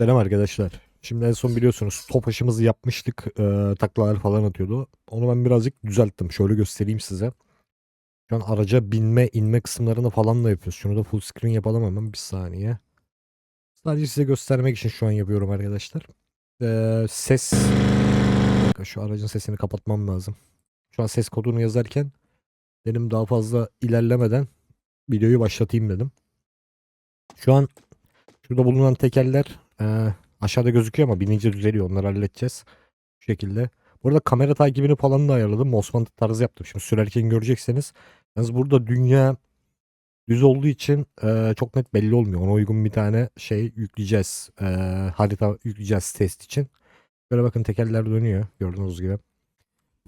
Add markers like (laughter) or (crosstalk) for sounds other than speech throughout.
Selam arkadaşlar. Şimdi en son biliyorsunuz topaşımızı yapmıştık. Ee, taklalar falan atıyordu. Onu ben birazcık düzelttim. Şöyle göstereyim size. Şu an araca binme inme kısımlarını falan da yapıyoruz. Şunu da full screen yapalım hemen bir saniye. Sadece size göstermek için şu an yapıyorum arkadaşlar. Ee, ses. Şu aracın sesini kapatmam lazım. Şu an ses kodunu yazarken benim daha fazla ilerlemeden videoyu başlatayım dedim. Şu an şurada bulunan tekerler ee, aşağıda gözüküyor ama binince düzeliyor. Onları halledeceğiz. Bu şekilde. Burada kamera takibini falan da ayarladım. Osmanlı tarzı yaptım. Şimdi sürerken göreceksiniz. Yalnız burada dünya düz olduğu için ee, çok net belli olmuyor. Ona uygun bir tane şey yükleyeceğiz. Ee, harita yükleyeceğiz test için. Böyle bakın tekerler dönüyor. Gördüğünüz gibi.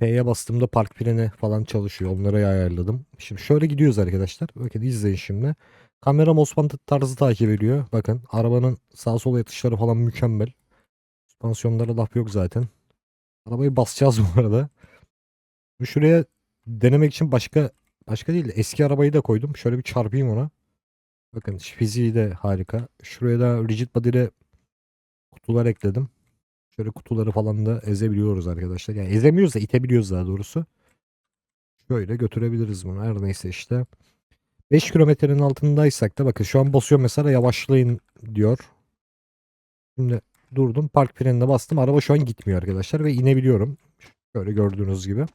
P'ye bastığımda park freni falan çalışıyor. Onları ayarladım. Şimdi şöyle gidiyoruz arkadaşlar. Bakın izleyin şimdi. Kameram Osmanlı tarzı takip ediyor. Bakın arabanın sağ sol yatışları falan mükemmel. Süspansiyonlara laf yok zaten. Arabayı basacağız bu arada. Şuraya denemek için başka başka değil de eski arabayı da koydum. Şöyle bir çarpayım ona. Bakın fiziği de harika. Şuraya da rigid body'de kutular ekledim. Şöyle kutuları falan da ezebiliyoruz arkadaşlar. Yani ezemiyoruz da itebiliyoruz daha doğrusu. Şöyle götürebiliriz bunu. Her neyse işte. 5 kilometrenin altındaysak da bakın şu an basıyor mesela yavaşlayın diyor. Şimdi durdum park frenine bastım. Araba şu an gitmiyor arkadaşlar ve inebiliyorum. Şöyle gördüğünüz gibi.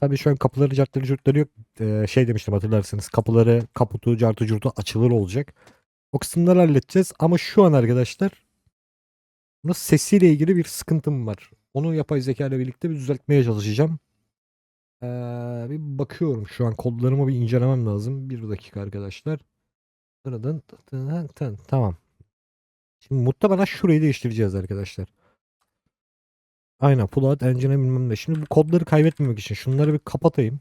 Tabii şu an kapıları cartları curtları yok. Ee, şey demiştim hatırlarsınız. Kapıları kaputu cartı curtu açılır olacak. O kısımları halledeceğiz. Ama şu an arkadaşlar bunun sesiyle ilgili bir sıkıntım var. Onu yapay zeka ile birlikte bir düzeltmeye çalışacağım. Ee, bir bakıyorum şu an kodlarımı bir incelemem lazım. Bir dakika arkadaşlar. Tın. Tamam. Şimdi muhtemelen şurayı değiştireceğiz arkadaşlar. Aynen pull out engine'e bilmem ne. Şimdi bu kodları kaybetmemek için şunları bir kapatayım.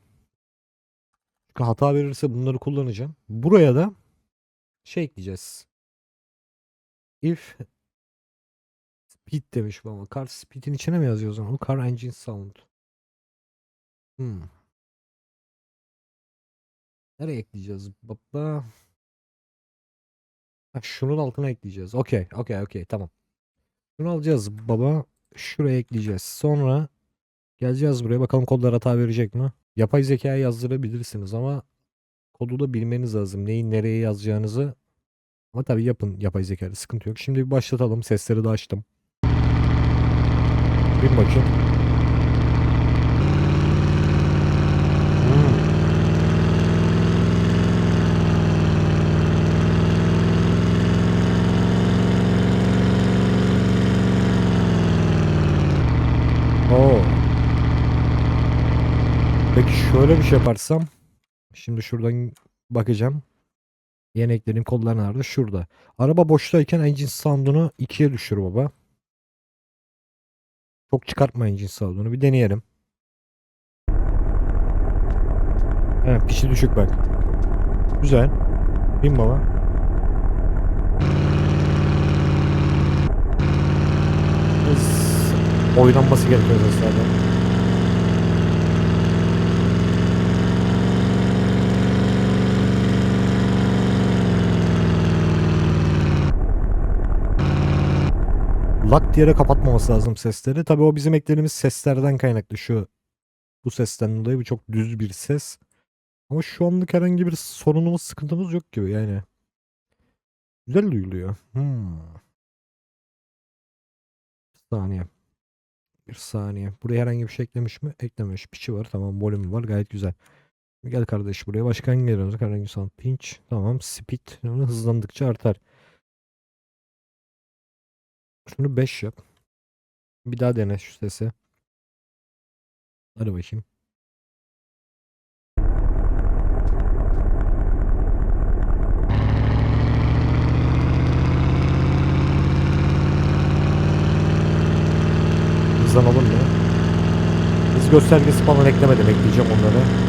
Çünkü hata verirse bunları kullanacağım. Buraya da şey ekleyeceğiz. If speed demiş bu ama car speed'in içine mi yazıyor o zaman? Car engine sound. Hmm. Nereye ekleyeceğiz baba? Ha, şunun altına ekleyeceğiz. Okey, okey, okey, tamam. Şunu alacağız baba. Şuraya ekleyeceğiz. Sonra geleceğiz buraya. Bakalım kodlar hata verecek mi? Yapay zekaya yazdırabilirsiniz ama kodu da bilmeniz lazım. Neyi nereye yazacağınızı. Ama tabii yapın yapay zekayla sıkıntı yok. Şimdi bir başlatalım. Sesleri de açtım. Bir bakayım. Hmm. Oo. Peki şey yaparsam. Şimdi şuradan bakacağım. Yeni eklediğim kodlar nerede? Şurada. Araba boştayken engine sound'unu 2'ye düşür baba. Çok çıkartma engine sound'unu. Bir deneyelim. Evet pişi düşük bak. Güzel. Bin baba. Oynanması gerekiyor seslerden. Lak diye kapatmaması lazım sesleri. Tabii o bizim eklediğimiz seslerden kaynaklı şu bu sesten dolayı bu çok düz bir ses. Ama şu anlık herhangi bir sorunumuz, sıkıntımız yok gibi yani. Güzel duyuluyor. Hmm. Bir saniye. Bir saniye. Buraya herhangi bir şey eklemiş mi? Eklememiş. Piçi var. Tamam. Volümü var. Gayet güzel. Gel kardeş buraya. Başka hangi yer olacak? Herhangi sound pinch. Tamam. Speed. Hızlandıkça artar. Şunu 5 yap. Bir daha dene şu sesi. Hadi bakayım. Hızlanalım mı? Hız göstergesi falan eklemedim. Ekleyeceğim onları.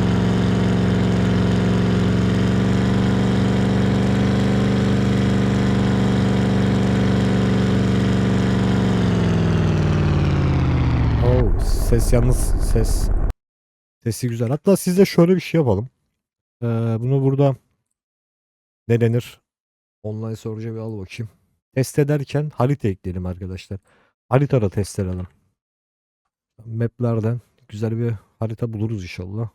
Oo, ses yalnız ses. Sesi güzel. Hatta sizde şöyle bir şey yapalım. Ee, bunu burada ne denir? Online soruca bir al bakayım. test ederken harita ekleyelim arkadaşlar. Haritada test edelim. Map'lerden güzel bir harita buluruz inşallah.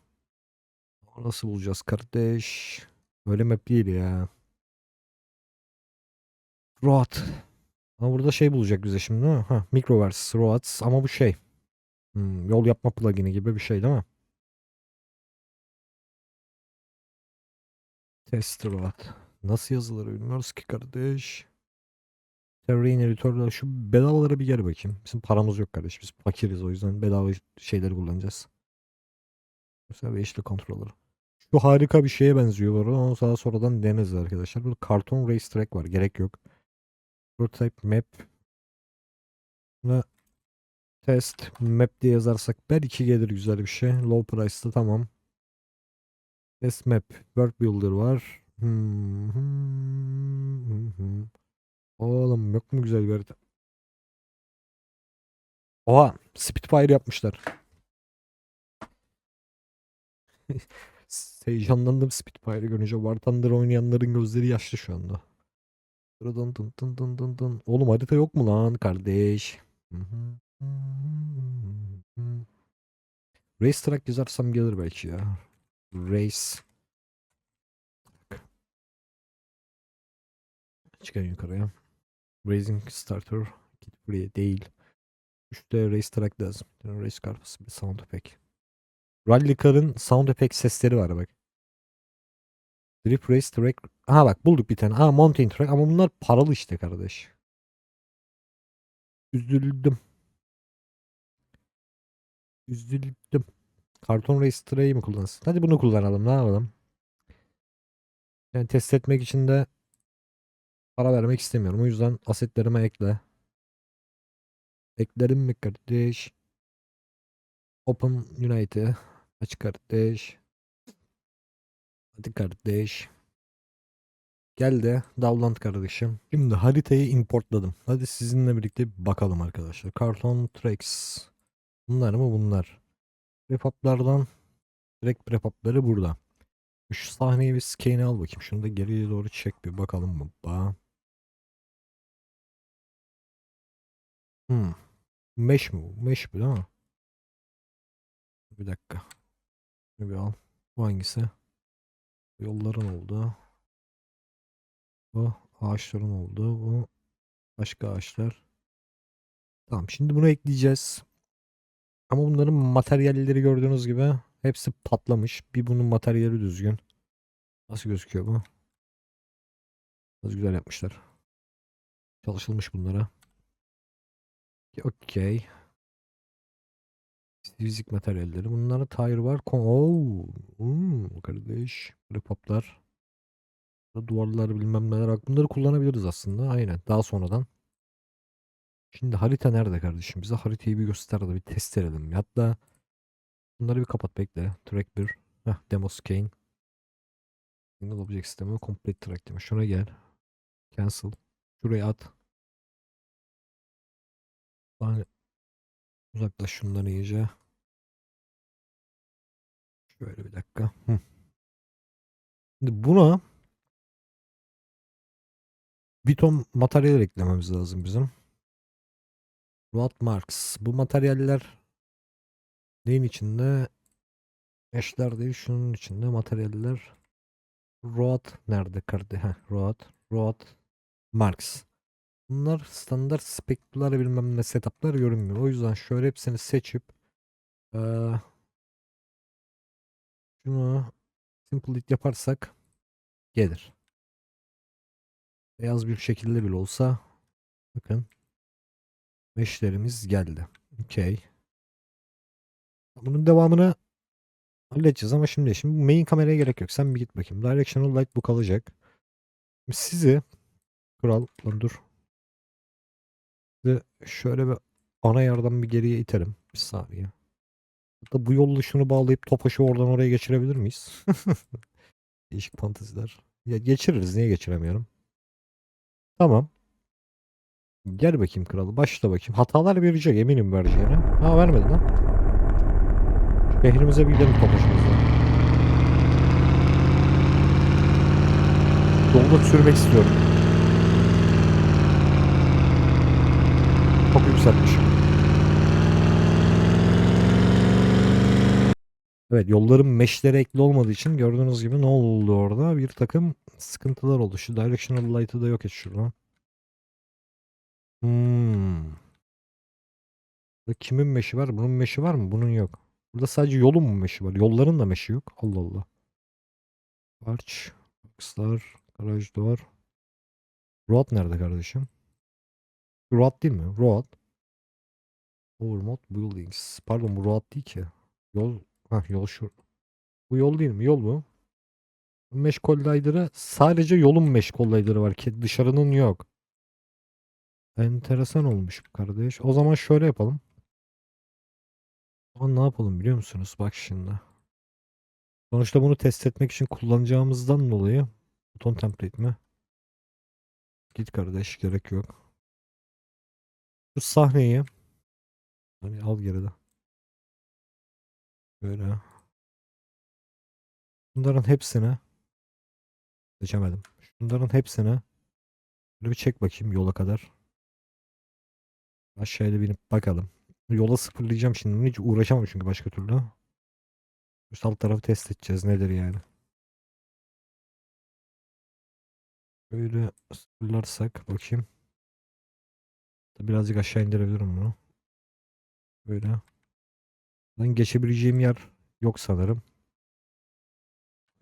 Nasıl bulacağız kardeş? Öyle map değil ya. Road. Ama burada şey bulacak bize şimdi? Ha, Microverse Roads ama bu şey. Hmm, yol yapma plugin'i gibi bir şey değil mi? Test Road. Nasıl yazılır bilmiyoruz ki kardeş. Terrain Editor'da şu bedavalara bir gel bakayım. Bizim paramız yok kardeş. Biz fakiriz o yüzden bedava şeyleri kullanacağız. Mesela HD controller. Şu harika bir şeye benziyor bu arada. Onu daha sonradan deneriz arkadaşlar. Burada karton racetrack var. Gerek yok. Prototype map ve test map diye yazarsak belki gelir güzel bir şey. Low price'da tamam. Test map. World Builder var. Hmm, hmm, hmm. Oğlum yok mu güzel bir harita? Oha Spitfire yapmışlar. (laughs) Heyecanlandım Spitfire'ı görünce. War Thunder oynayanların gözleri yaşlı şu anda. Dın dın dın dın dın. Oğlum harita yok mu lan kardeş? Race track yazarsam gelir belki ya. Race. Çıkın yukarıya. Racing starter. Git buraya değil. Üstte race track lazım. Race karpası bir sound effect. Rally Car'ın sound effect sesleri var bak. Drift Race Track. Aha bak bulduk bir tane. Aa Mountain Track ama bunlar paralı işte kardeş. Üzüldüm. Üzüldüm. Karton Race Track'i mi kullansın? Hadi bunu kullanalım. Ne yapalım? Yani test etmek için de para vermek istemiyorum. O yüzden asetlerime ekle. Eklerim mi kardeş? Open Unite'ı. Aç kardeş. Hadi kardeş. Gel de download kardeşim. Şimdi haritayı importladım. Hadi sizinle birlikte bir bakalım arkadaşlar. Cartoon Tracks. Bunlar mı bunlar? Prepaplardan direkt prepapları burada. Şu sahneyi bir scan'i al bakayım. Şunu da geriye doğru çek bir bakalım baba. Hmm. Mesh mi bu? Mesh bu değil mi? Bir dakika. Şunu bir al. Bu hangisi? Yolların oldu. Bu ağaçların oldu. Bu başka ağaçlar. Tamam şimdi bunu ekleyeceğiz. Ama bunların materyalleri gördüğünüz gibi hepsi patlamış. Bir bunun materyali düzgün. Nasıl gözüküyor bu? Nasıl güzel yapmışlar. Çalışılmış bunlara. Okey. Fizik materyalleri. Bunlara tire var. Kon Oo, hmm, kardeş. Repoplar. Duvarlar bilmem neler. Bunları kullanabiliriz aslında. Aynen. Daha sonradan. Şimdi harita nerede kardeşim? Bize haritayı bir göster de bir test edelim. Hatta bunları bir kapat bekle. Track 1. Heh, demo scan. Single object sistemi. Complete track deme. Şuna gel. Cancel. Şuraya at. Lan uzaklaş şundan iyice. Şöyle bir dakika. Şimdi buna bir ton materyal eklememiz lazım bizim. Road Marks. Bu materyaller neyin içinde? Eşler değil şunun içinde materyaller. Road nerede kardı? Heh, Road. Road Marks. Bunlar standart spekler bilmem ne setuplar görünmüyor. O yüzden şöyle hepsini seçip eee şunu simple it yaparsak gelir. Beyaz bir şekilde bile olsa bakın meşlerimiz geldi. Okey. Bunun devamını halledeceğiz ama şimdi şimdi main kameraya gerek yok. Sen bir git bakayım. Directional light bu kalacak. Sizi kural lan dur. Sizi şöyle bir ana yardan bir geriye iterim. Bir saniye. Hatta bu yolla şunu bağlayıp Topaş'ı oradan oraya geçirebilir miyiz? (laughs) Değişik fanteziler. Ya geçiririz. Niye geçiremiyorum? Tamam. Gel bakayım kralı. Başla bakayım. Hatalar verecek eminim vereceğine. Ha vermedi lan. Şehrimize bir gidelim Topaş'ımıza. Yolda sürmek istiyorum. çok yükseltmiş. Evet yolların meşleri ekli olmadığı için gördüğünüz gibi ne oldu orada? Bir takım sıkıntılar oldu. Şu directional light'ı da yok et şuradan. Burada kimin meşi var? Bunun meşi var mı? Bunun yok. Burada sadece yolun mu meşi var? Yolların da meşi yok. Allah Allah. Arch, Boxlar, garaj duvar. Road nerede kardeşim? Road değil mi? Road. Overmod Buildings. Pardon bu road değil ki. Yol. Hah yol şu. Bu yol değil mi? Yol bu. Mesh collider'ı sadece yolun mesh collider'ı var dışarının yok. Enteresan olmuş bu kardeş. O zaman şöyle yapalım. O zaman ne yapalım biliyor musunuz? Bak şimdi. Sonuçta bunu test etmek için kullanacağımızdan dolayı buton template mi? Git kardeş gerek yok. Şu sahneyi hani al geride. Böyle. Bunların hepsine seçemedim. Şunların hepsine böyle bir çek bakayım yola kadar. Aşağıya binip bakalım. Yola sıfırlayacağım şimdi. Hiç uğraşamam çünkü başka türlü. Üst alt tarafı test edeceğiz nedir yani. Böyle sıfırlarsak bakayım. Birazcık aşağı indirebilirim bunu. Böyle. Ben geçebileceğim yer yok sanırım.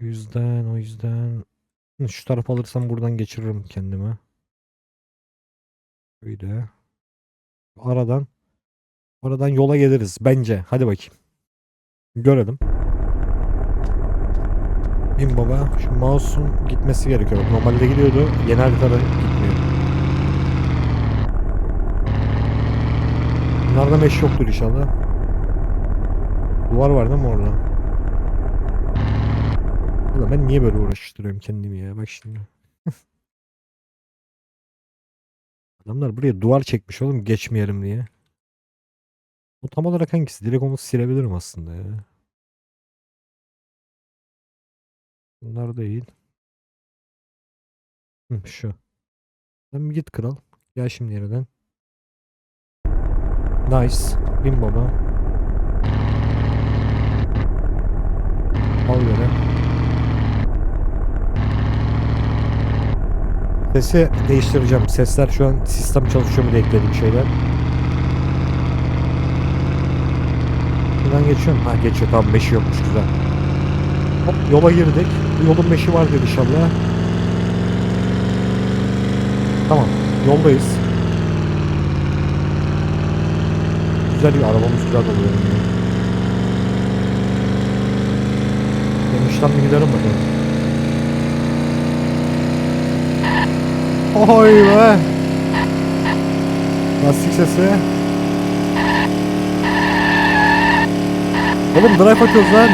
O yüzden o yüzden şu taraf alırsam buradan geçiririm kendime. Böyle. Aradan aradan yola geliriz bence. Hadi bakayım. Görelim. Bin baba. Şu mouse'un gitmesi gerekiyor. Normalde gidiyordu. Yeni haritada gitmiyor. Bunlarda meş yoktur inşallah. Duvar var değil mi orada? Ulan ben niye böyle uğraştırıyorum kendimi ya? Bak şimdi. Adamlar buraya duvar çekmiş oğlum geçmeyelim diye. Bu tam olarak hangisi? Direkt onu silebilirim aslında ya. Bunlar değil. Hı, şu. Sen git kral. Gel şimdi yeniden. Nice. Bin baba. Al göre. Sesi değiştireceğim. Sesler şu an sistem çalışıyor mu diye eklediğim şeyler. Buradan geçiyorum. Ha geçiyor tamam meşi yokmuş güzel. Hop yola girdik. Yolun meşi vardır inşallah. Tamam yoldayız. Güzel bir arabamız güzel oluyor. Demişten bir gidelim Oy be. Lastik sesi. Oğlum drive atıyoruz lan.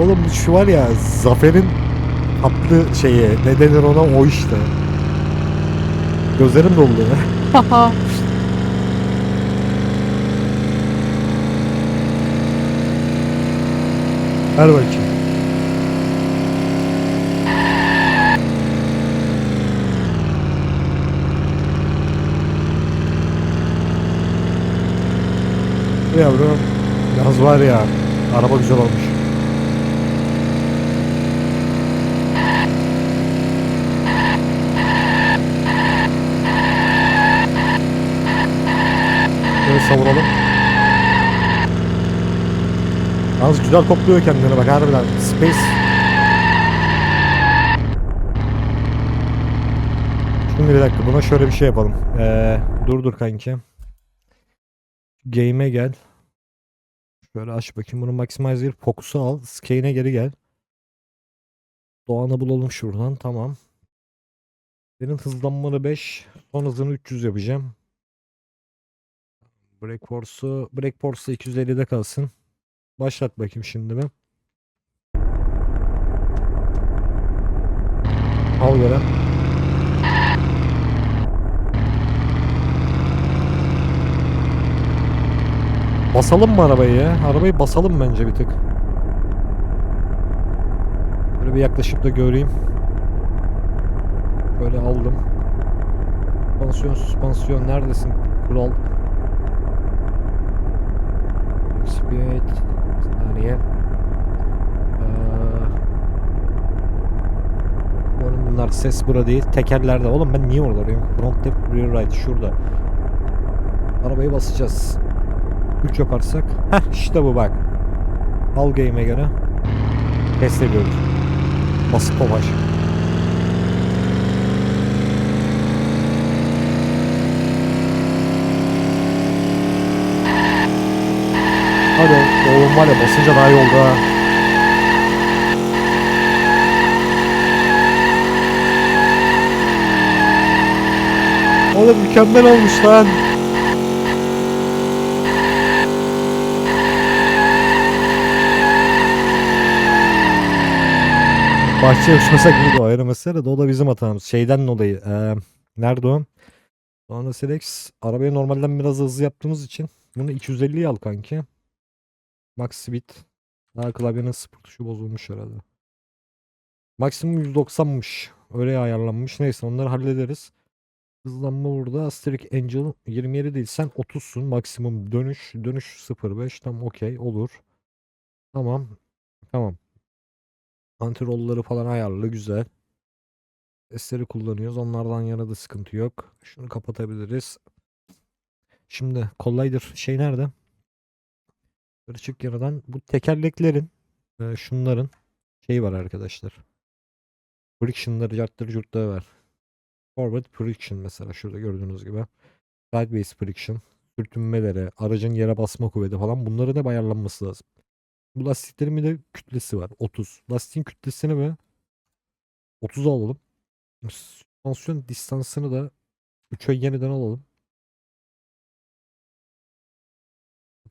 Oğlum şu var ya Zafer'in tatlı şeyi ne denir ona o işte. Gözlerim doldu. (laughs) Ver bakayım. Yavrum yaz var ya araba güzel olmuş. Şöyle savuralım. Yalnız güzel topluyor kendini bak harbiden. Space. Şimdi bir dakika buna şöyle bir şey yapalım. Ee, dur dur kanki. Game'e gel. Şöyle aç bakayım. Bunu maximizer fokus'u al. Scane'e geri gel. Doğan'ı bulalım şuradan. Tamam. Senin hızlanmanı 5. Son hızını 300 yapacağım. Break Force'u 250'de kalsın. Başlat bakayım şimdi ben. Al gören. Basalım mı arabayı ya? Arabayı basalım bence bir tık. Böyle bir yaklaşıp da göreyim. Böyle aldım. Süspansiyon, süspansiyon neredesin? Kural Speed. Saniye. Ee, bunlar ses bura değil. Tekerlerde. Oğlum ben niye orada? Front left, rear right. Şurada. Arabayı basacağız. 3 yaparsak. Heh işte bu bak. Al game'e göre. Test ediyoruz. Basık topaş. Hadi oğlum var ya basınca daha iyi oldu ha. Oğlum mükemmel olmuş lan. Bahçeye uçmasak iyiydi o ayrı mesele de o da bizim hatamız. Şeyden dolayı. eee nerede o? Sonra Selex arabayı normalden biraz hızlı yaptığımız için bunu 250'ye al kanki. Max speed. Daha klavyenin sıfır tuşu bozulmuş herhalde. Maksimum 190'mış. Öyle ayarlanmış. Neyse onları hallederiz. Hızlanma burada. Asterix Angel 27 değil. Sen 30'sun. Maksimum dönüş. Dönüş 0.5. Tam okey. Olur. Tamam. Tamam. Antirolları falan ayarlı. Güzel. Sesleri kullanıyoruz. Onlardan yana da sıkıntı yok. Şunu kapatabiliriz. Şimdi Collider şey nerede? Kırışık yaradan bu tekerleklerin e, şunların şey var arkadaşlar. Friction'ları carttırı curtları var. Forward friction mesela şurada gördüğünüz gibi. Sideways friction. Sürtünmeleri, aracın yere basma kuvveti falan bunların da ayarlanması lazım. Bu lastiklerin bir de kütlesi var. 30. Lastiğin kütlesini ve 30 alalım. Süspansiyon distansını da 3'e yeniden alalım.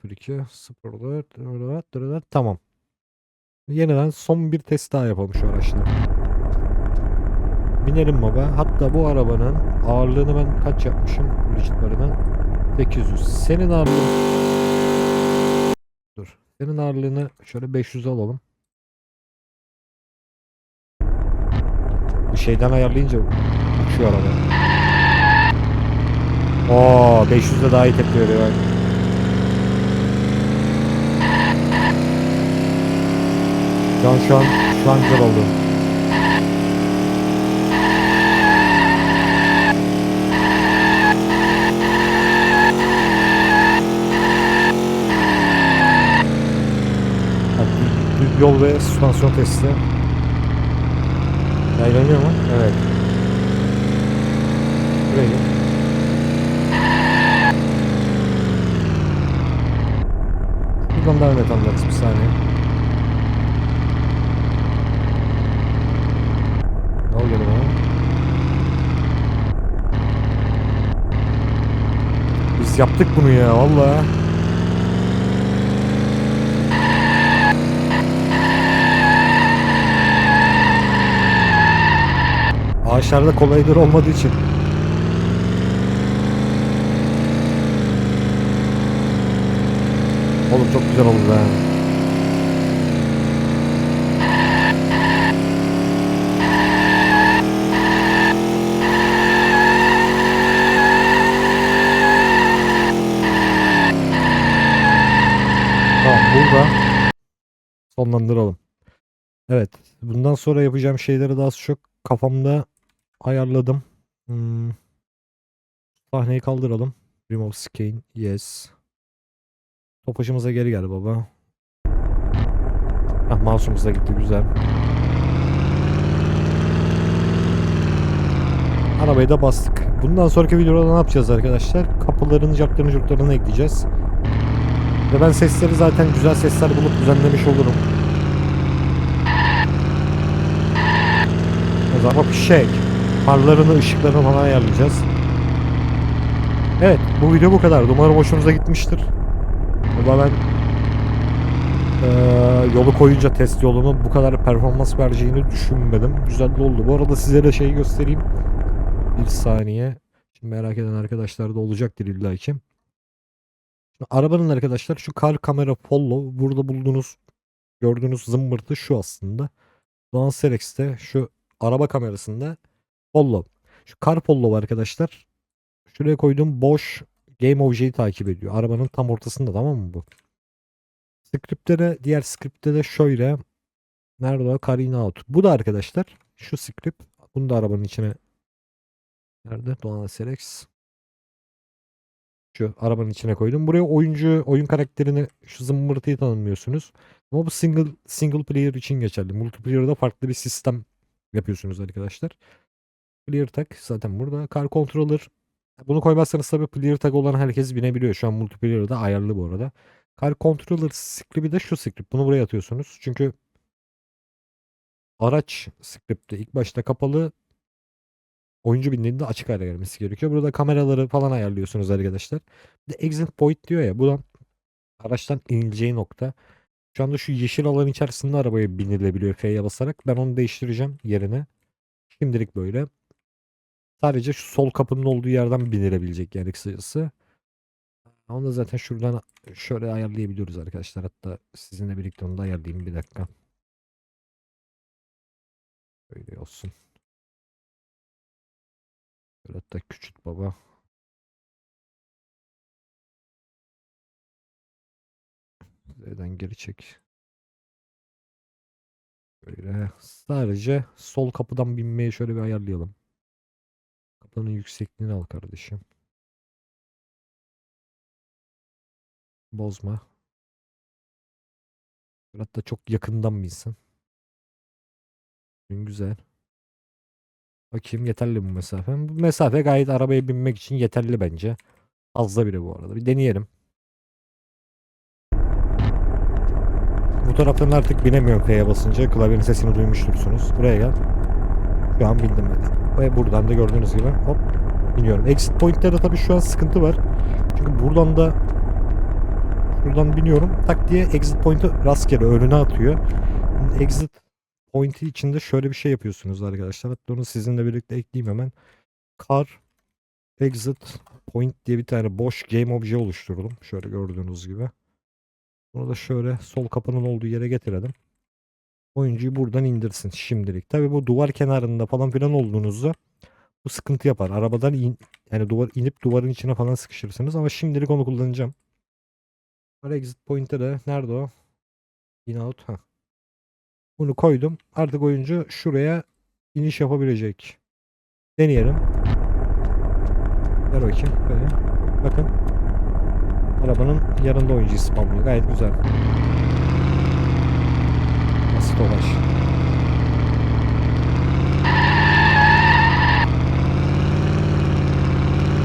02 04 04 04 tamam. Yeniden son bir test daha yapalım şu araçla. Binelim baba. Hatta bu arabanın ağırlığını ben kaç yapmışım? Rigid barından 800. Senin ağırlığın Dur. Senin ağırlığını şöyle 500 alalım. Bu şeyden ayarlayınca uçuyor araba. Oo 500'de daha iyi tepki veriyor. Şu an şu an şu an güzel oldu. Yol ve süspansiyon testi. Yaylanıyor mu? Evet. Buraya gel. Buradan devam et anlarız bir saniye. Ne oluyor bana? Biz yaptık bunu ya vallahi. Ağaçlarda kolaydır olmadığı için. Oğlum çok güzel oldu ha. Tamam burada sonlandıralım. Evet. Bundan sonra yapacağım şeyleri daha çok kafamda ayarladım. Hmm. Sahneyi kaldıralım. Remove scan. Yes. Topaşımıza geri gel baba. Ah mouse'umuz da gitti güzel. Arabayı da bastık. Bundan sonraki videoda ne yapacağız arkadaşlar? Kapıların, cartlarını, curtlarını ekleyeceğiz. Ve ben sesleri zaten güzel sesler bulup düzenlemiş olurum. O zaman fişek. Farlarını, ışıklarını falan ayarlayacağız. Evet, bu video bu kadar. Umarım hoşunuza gitmiştir. Valla ben eee, yolu koyunca test yolunu bu kadar performans vereceğini düşünmedim. Güzel oldu. Bu arada size de şeyi göstereyim. Bir saniye. Şimdi merak eden arkadaşlar da olacaktır illa ki. Arabanın arkadaşlar şu kar kamera follow burada bulduğunuz gördüğünüz zımbırtı şu aslında. Doğan Serex'te şu araba kamerasında follow. Şu kar follow arkadaşlar. Şuraya koyduğum boş game object'i takip ediyor. Arabanın tam ortasında tamam mı bu? Scriptlere diğer scriptte de şöyle nerede o? Car in out. Bu da arkadaşlar şu script. Bunu da arabanın içine nerede? Doğan Serex. Şu arabanın içine koydum. Buraya oyuncu, oyun karakterini şu zımbırtıyı tanımlıyorsunuz. Ama bu single single player için geçerli. Multiplayer'da farklı bir sistem yapıyorsunuz arkadaşlar. Player tag zaten burada. Car controller. Bunu koymazsanız tabii player tag olan herkes binebiliyor. Şu an multiplayer'da ayarlı bu arada. Car controller script'i de şu script. Bunu buraya atıyorsunuz. Çünkü araç script'i ilk başta kapalı oyuncu bindiğinde açık hale gelmesi gerekiyor. Burada kameraları falan ayarlıyorsunuz arkadaşlar. Bir de exit point diyor ya. Bu da araçtan inileceği nokta. Şu anda şu yeşil alan içerisinde arabaya binilebiliyor F'ye basarak. Ben onu değiştireceğim yerine. Şimdilik böyle. Sadece şu sol kapının olduğu yerden binilebilecek yani kısacası. Onu da zaten şuradan şöyle ayarlayabiliyoruz arkadaşlar. Hatta sizinle birlikte onu da ayarlayayım bir dakika. Böyle olsun. Böyle hatta küçült baba. Z'den geri çek. Böyle sadece sol kapıdan binmeyi şöyle bir ayarlayalım. Kapının yüksekliğini al kardeşim. Bozma. Hatta çok yakından binsin. Güzel. Bakayım yeterli bu mesafe. Bu mesafe gayet arabaya binmek için yeterli bence. Fazla bile bu arada. Bir deneyelim. Bu taraftan artık binemiyorum F'ye basınca. Klavyenin sesini duymuştursunuz. Buraya gel. Şu an bindim ben. Ve buradan da gördüğünüz gibi hop biniyorum. Exit point'te de tabii şu an sıkıntı var. Çünkü buradan da şuradan biniyorum. Tak diye exit point'i rastgele önüne atıyor. Exit point'i içinde şöyle bir şey yapıyorsunuz arkadaşlar. Hatta onu sizinle birlikte ekleyeyim hemen. Car exit point diye bir tane boş game obje oluşturdum. Şöyle gördüğünüz gibi. Bunu da şöyle sol kapının olduğu yere getirelim. Oyuncuyu buradan indirsin şimdilik. Tabi bu duvar kenarında falan filan olduğunuzda bu sıkıntı yapar. Arabadan in, yani duvar inip duvarın içine falan sıkışırsınız ama şimdilik onu kullanacağım. Var exit point'e de nerede o? In out. Ha. Bunu koydum. Artık oyuncu şuraya iniş yapabilecek. Deneyelim. Ver bakayım. Böyle. Bakın. Arabanın yanında oyuncuyu spamlıyor. Gayet güzel. Basit olay.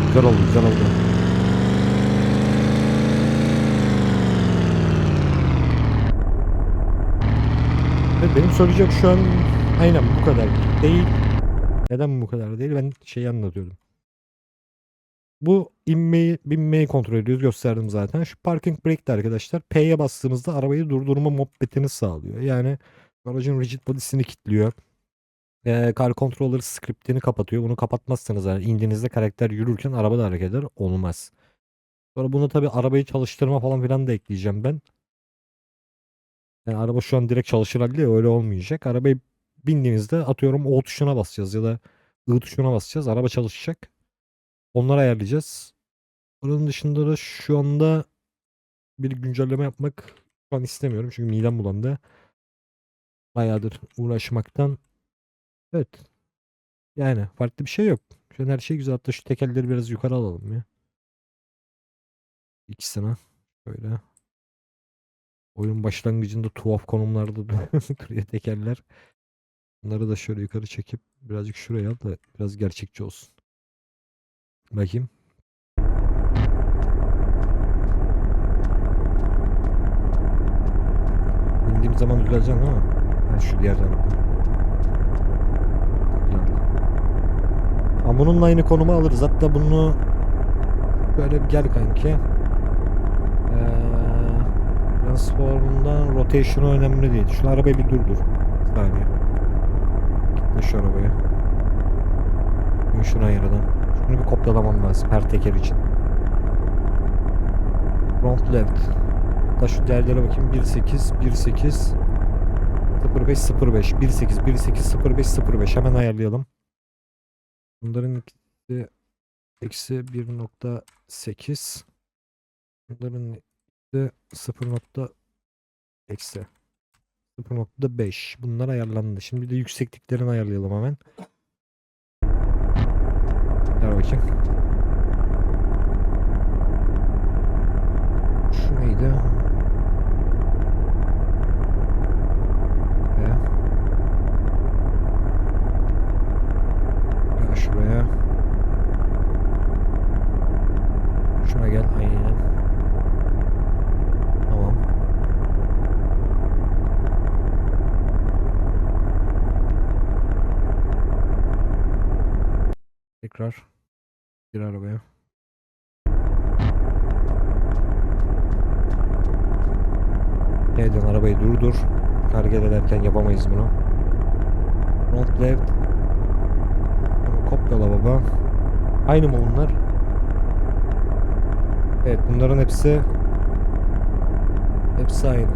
Güzel oldu, güzel oldu. Benim söyleyecek şu an aynen bu kadar değil. Neden bu kadar değil? Ben şeyi anlatıyordum. Bu inmeyi, binmeyi kontrol ediyoruz. Gösterdim zaten. Şu parking brake de arkadaşlar P'ye bastığınızda arabayı durdurma muhabbetini sağlıyor. Yani aracın rigid body'sini kilitliyor. Ee, car controller scriptini kapatıyor. Bunu kapatmazsanız yani indiğinizde karakter yürürken araba da hareket eder. Olmaz. Sonra buna tabi arabayı çalıştırma falan filan da ekleyeceğim ben. Yani araba şu an direkt çalışır halde öyle olmayacak. Arabayı bindiğinizde atıyorum O tuşuna basacağız ya da I tuşuna basacağız. Araba çalışacak. Onları ayarlayacağız. Onun dışında da şu anda bir güncelleme yapmak şu an istemiyorum. Çünkü midem bulandı. Bayağıdır uğraşmaktan. Evet. Yani farklı bir şey yok. Şu an her şey güzel. Hatta şu tekerleri biraz yukarı alalım ya. İkisine. Şöyle. Oyun başlangıcında tuhaf konumlarda (laughs) duruyor tekerler. Bunları da şöyle yukarı çekip birazcık şuraya al da biraz gerçekçi olsun. Bakayım. Bindiğim zaman düzeleceğim ama ben şu diğer tarafta. Güzel. Ama bununla aynı konumu alırız. Hatta bunu böyle gel kanki. Ee, transformundan rotation'ı önemli değil. Şu arabayı bir durdur. Bir saniye. Şu arabaya. Bin şuna yaradan. Bunu bir kopyalamam lazım her teker için. Front left. Hatta şu değerlere bakayım. 18, 18, 05, 05, 18, 18, 05, 05. Hemen ayarlayalım. Bunların ikisi eksi 1.8. Bunların ikisi 0. nokta eksi 0.5. Bunlar ayarlandı. Şimdi bir de yüksekliklerini ayarlayalım hemen. Ver bakayım. Şu neydi? Buraya. Gel şuraya. Şuna gel aynen. Tamam. Tekrar gir arabaya. Neyden arabayı durdur. Hareket ederken yapamayız bunu. Front left. Kopyala baba. Aynı mı bunlar? Evet bunların hepsi hepsi aynı.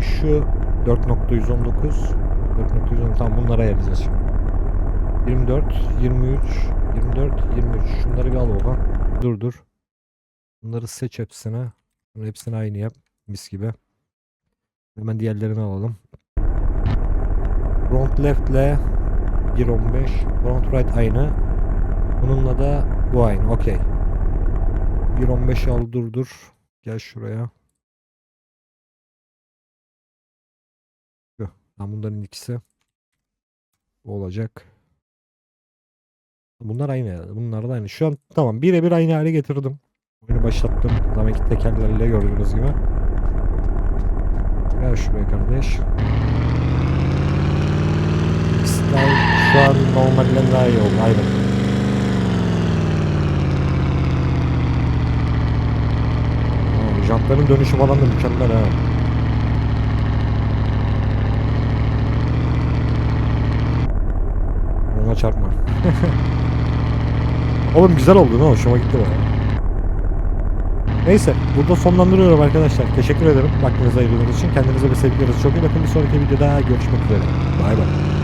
Şu 4.119 4.119 tamam bunları ayarlayacağız şimdi. 24 23 24 23 şunları bir al baba. Dur dur. Bunları seç hepsine. Bunların hepsini aynı yap. Mis gibi. Hemen diğerlerini alalım. Front left ile 1.15 Front right aynı. Bununla da bu aynı. Okey. 1.15 al dur dur. Gel şuraya. Yok. Lan bunların ikisi olacak. Bunlar aynı. Bunlar da aynı. Şu an tamam birebir aynı hale getirdim. Oyunu başlattım. Zamanki tekerlerle gördüğünüz gibi. Gel şuraya kardeş. İkisinden şu an normalinden daha iyi oldu. Aynen. Jantların dönüşü falan da mükemmel ha. Ona çarpma. (laughs) Oğlum güzel oldu ne hoşuma gitti be. Neyse burada sonlandırıyorum arkadaşlar. Teşekkür ederim vaktinizi ayırdığınız için. Kendinize ve sevgilerinize çok iyi bakın. Bir sonraki videoda görüşmek üzere. Bay bay.